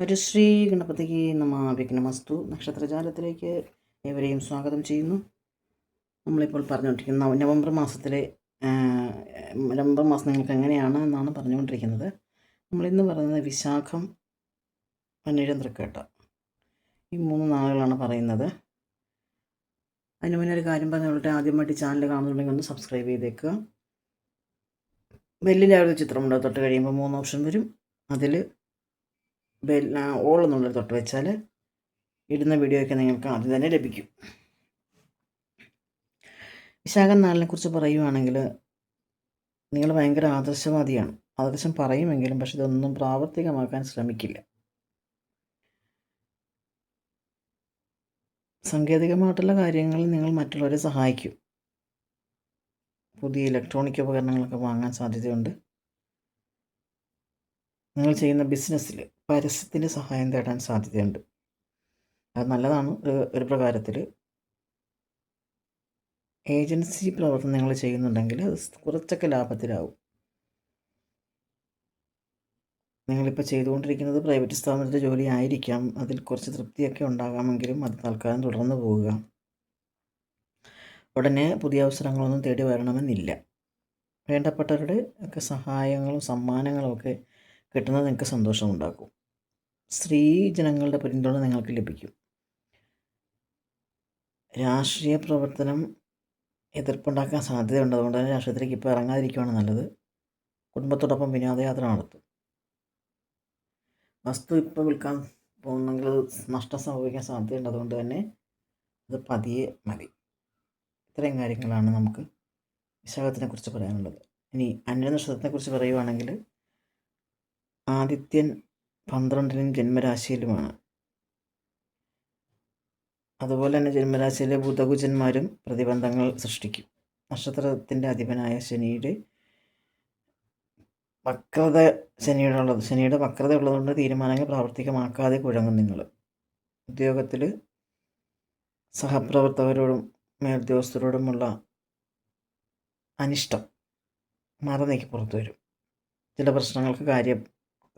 ഹരിശ്രീ ഗണപതിക്ക് നമ വിഘ്നമസ്തു. നക്ഷത്രജാലത്തിലേക്ക് ഏവരെയും സ്വാഗതം ചെയ്യുന്നു. നമ്മളിപ്പോൾ പറഞ്ഞുകൊണ്ടിരിക്കുന്ന നവ- നവംബർ മാസത്തിലെ നവംബർ മാസം നിങ്ങൾക്ക് എങ്ങനെയാണ് എന്നാണ് പറഞ്ഞുകൊണ്ടിരിക്കുന്നത്. നമ്മളിന്ന് പറയുന്നത് വിശാഖം പന്നിഴം തൃക്കേട്ട. ഈ മൂന്ന് നാളുകളാണ് പറയുന്നത്. അതിന് മുന്നേ ഒരു കാര്യം പറഞ്ഞുകൊണ്ട് ആദ്യമായിട്ട് ചാനൽ കാണുന്നുണ്ടെങ്കിൽ ഒന്ന് സബ്സ്ക്രൈബ് ചെയ്തേക്കുക. ബെല്ലിലെ ഒരു ചിത്രമുണ്ട് തൊട്ട് കഴിയുമ്പോൾ മൂന്ന് ഓപ്ഷൻ വരും. അതിൽ ബെൽ ഓൾ എന്നുള്ളത് തൊട്ട് വെച്ചാൽ ഇടുന്ന വീഡിയോയൊക്കെ നിങ്ങൾക്ക് ആദ്യം തന്നെ ലഭിക്കും. വിശാഖം നാളിനെ കുറിച്ച് പറയുവാണെങ്കിൽ നിങ്ങൾ ഭയങ്കര ആദർശവാദിയാണ്. ആദർശം പറയുമെങ്കിലും പക്ഷെ ഇതൊന്നും പ്രാവർത്തികമാക്കാൻ ശ്രമിക്കില്ല. സാങ്കേതികമായിട്ടുള്ള കാര്യങ്ങളിൽ നിങ്ങൾ മറ്റുള്ളവരെ സഹായിക്കും. പുതിയ ഇലക്ട്രോണിക് ഉപകരണങ്ങളൊക്കെ വാങ്ങാൻ സാധ്യതയുണ്ട്. നിങ്ങൾ ചെയ്യുന്ന ബിസിനസ്സിൽ പരസ്യത്തിന്റെ സഹായം തേടാൻ സാധ്യതയുണ്ട്. അത് നല്ലതാണ്. ഒരു പ്രകാരത്തിൽ ഏജൻസി പ്രവർത്തനങ്ങൾ ചെയ്യുന്നുണ്ടെങ്കിൽ അത് കുറച്ചൊക്കെ ലാഭത്തിലാവും. നിങ്ങളിപ്പോൾ ചെയ്തുകൊണ്ടിരിക്കുന്നത് പ്രൈവറ്റ് സ്ഥാപനത്തിലെ ജോലി ആയിരിക്കാം. അതിൽ കുറച്ച് തൃപ്തിയൊക്കെ ഉണ്ടാകാമെങ്കിലും അത് തൽക്കാലം തുടർന്ന് പോവുക. ഉടനെ പുതിയ അവസരങ്ങളൊന്നും തേടി വരണമെന്നില്ല. വേണ്ടപ്പെട്ടവരുടെ ഒക്കെ സഹായങ്ങളും സമ്മാനങ്ങളും ഒക്കെ കിട്ടുന്നത് നിങ്ങൾക്ക് സന്തോഷമുണ്ടാക്കും. സ്ത്രീ ജനങ്ങളുടെ പിന്തുണ നിങ്ങൾക്ക് ലഭിക്കും. രാഷ്ട്രീയ പ്രവർത്തനം എതിർപ്പുണ്ടാക്കാൻ സാധ്യതയുണ്ട്. അതുകൊണ്ട് തന്നെ രാഷ്ട്രീയത്തിലേക്ക് ഇപ്പോൾ ഇറങ്ങാതിരിക്കുകയാണ് നല്ലത്. കുടുംബത്തോടൊപ്പം വിനോദയാത്ര നടത്തും. വസ്തു ഇപ്പോൾ വിൽക്കാൻ പോകുന്നെങ്കിൽ നഷ്ടം സംഭവിക്കാൻ സാധ്യതയുണ്ട്. അതുകൊണ്ട് തന്നെ അത് പതിയെ മതി. ഇത്രയും കാര്യങ്ങളാണ് നമുക്ക് വിശാഖത്തിനെ കുറിച്ച് പറയാനുള്ളത്. ഇനി അന്യനക്ഷത്രത്തെക്കുറിച്ച് പറയുവാണെങ്കിൽ ആദിത്യൻ പന്ത്രണ്ടിനും ജന്മരാശിയിലുമാണ്. അതുപോലെ തന്നെ ജന്മരാശിയിലെ ബുധകുജന്മാരും പ്രതിബന്ധങ്ങൾ സൃഷ്ടിക്കും. നക്ഷത്രത്തിന്റെ അധിപനായ ശനിയുടെ വക്രത ശനിയുടെ ഉള്ളത് ശനിയുടെ വക്രത ഉള്ളതുകൊണ്ട് തീരുമാനങ്ങൾ പ്രാവർത്തികമാക്കാതെ കുഴങ്ങും നിങ്ങൾ ഉദ്യോഗത്തിൽ സഹപ്രവർത്തകരോടും മേലുദ്യോഗസ്ഥരോടുമുള്ള അനിഷ്ടം മറന്നേക്ക് നീക്കി പുറത്തു വരും. ചില പ്രശ്നങ്ങൾക്ക് കാര്യ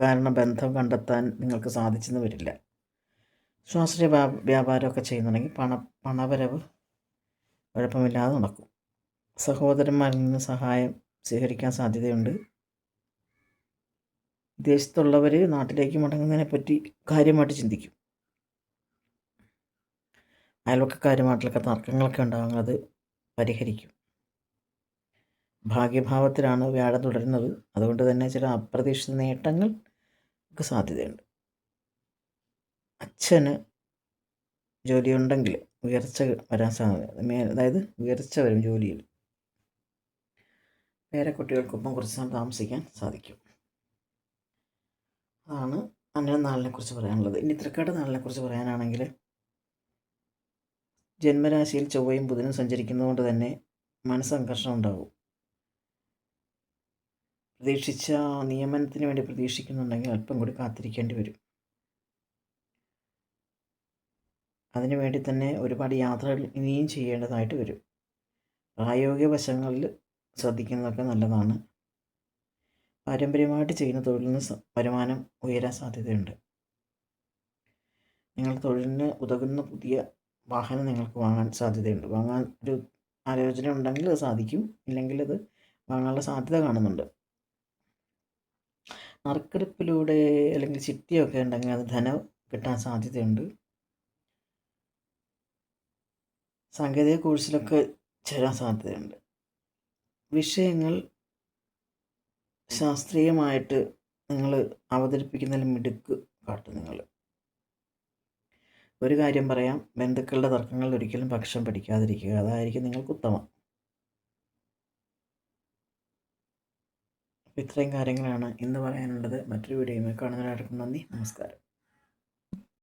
കാരണ ബന്ധം കണ്ടെത്താൻ നിങ്ങൾക്ക് സാധിച്ചെന്ന് വരില്ല. സ്വാശ്രയ വ്യാ- വ്യാപാരമൊക്കെ ചെയ്യുന്നുണ്ടെങ്കിൽ പണ പണവരവ് കുഴപ്പമില്ലാതെ നടക്കും. സഹോദരന്മാരിൽ നിന്ന് സഹായം സ്വീകരിക്കാൻ സാധ്യതയുണ്ട്. വിദേശത്തുള്ളവർ നാട്ടിലേക്ക് മടങ്ങുന്നതിനെ പറ്റി കാര്യമായിട്ട് ചിന്തിക്കും. അയൽവക്കക്കാരുമായിട്ടുള്ളൊക്കെ തർക്കങ്ങളൊക്കെ ഉണ്ടാകും അത് പരിഹരിക്കും. ഭാഗ്യഭാവത്തിലാണ് വ്യാഴം തുടരുന്നത്. അതുകൊണ്ട് തന്നെ ചില അപ്രതീക്ഷിത നേട്ടങ്ങൾ ഒക്കെ സാധ്യതയുണ്ട്. അച്ഛന് ജോലിയുണ്ടെങ്കിൽ ഉയർച്ച വരാൻ സാധ്യത അതായത് ഉയർച്ച വരും ജോലിയിൽ വേറെ കുട്ടികൾക്കൊപ്പം കുറച്ച് സമയം താമസിക്കാൻ സാധിക്കും. അതാണ് അങ്ങനെ നാളിനെ കുറിച്ച് പറയാനുള്ളത്. ഇനി തൃക്കാട് നാളിനെ കുറിച്ച് പറയാനാണെങ്കിൽ ജന്മരാശിയിൽ ചൊവ്വയും ബുധനും സഞ്ചരിക്കുന്നതുകൊണ്ട് തന്നെ മനസ്സംഘർഷം ഉണ്ടാകും പ്രതീക്ഷിച്ച നിയമനത്തിന് വേണ്ടി പ്രതീക്ഷിക്കുന്നുണ്ടെങ്കിൽ അല്പം കൂടി കാത്തിരിക്കേണ്ടി വരും. അതിനു വേണ്ടി തന്നെ ഒരുപാട് യാത്രകൾ ഇനിയും ചെയ്യേണ്ടതായിട്ട് വരും. പ്രായോഗിക വശങ്ങളിൽ ശ്രദ്ധിക്കുന്നതൊക്കെ നല്ലതാണ്. പാരമ്പര്യമായിട്ട് ചെയ്യുന്ന തൊഴിലിന് വരുമാനം ഉയരാൻ സാധ്യതയുണ്ട്. നിങ്ങൾ തൊഴിലിന് ഉതകുന്ന പുതിയ വാഹനം നിങ്ങൾക്ക് വാങ്ങാൻ സാധ്യതയുണ്ട്. വാങ്ങാൻ ഒരു ആലോചന ഉണ്ടെങ്കിൽ അത് സാധിക്കും. ഇല്ലെങ്കിൽ അത് വാങ്ങാനുള്ള സാധ്യത കാണുന്നുണ്ട്. നറുക്കെടുപ്പിലൂടെ അല്ലെങ്കിൽ ചിട്ടിയൊക്കെ ഉണ്ടെങ്കിൽ അത് ധനം കിട്ടാൻ സാധ്യതയുണ്ട്. സാങ്കേതിക കോഴ്സിലൊക്കെ ചേരാൻ സാധ്യതയുണ്ട്. വിഷയങ്ങൾ ശാസ്ത്രീയമായിട്ട് നിങ്ങൾ അവതരിപ്പിക്കുന്നതിൽ മിടുക്ക് കാട്ടും നിങ്ങൾ. ഒരു കാര്യം പറയാം ബന്ധുക്കളുടെ തർക്കങ്ങളിൽ ഒരിക്കലും പക്ഷം പിടിക്കാതിരിക്കുക. അതായിരിക്കും നിങ്ങൾക്ക് ഉത്തമം. ഇത്രയും കാര്യങ്ങളാണ് ഇന്ന് പറയാനുള്ളത്. മറ്റൊരു വീഡിയോയുമായി കാണുന്നതിനായിരിക്കും നന്ദി. നമസ്കാരം.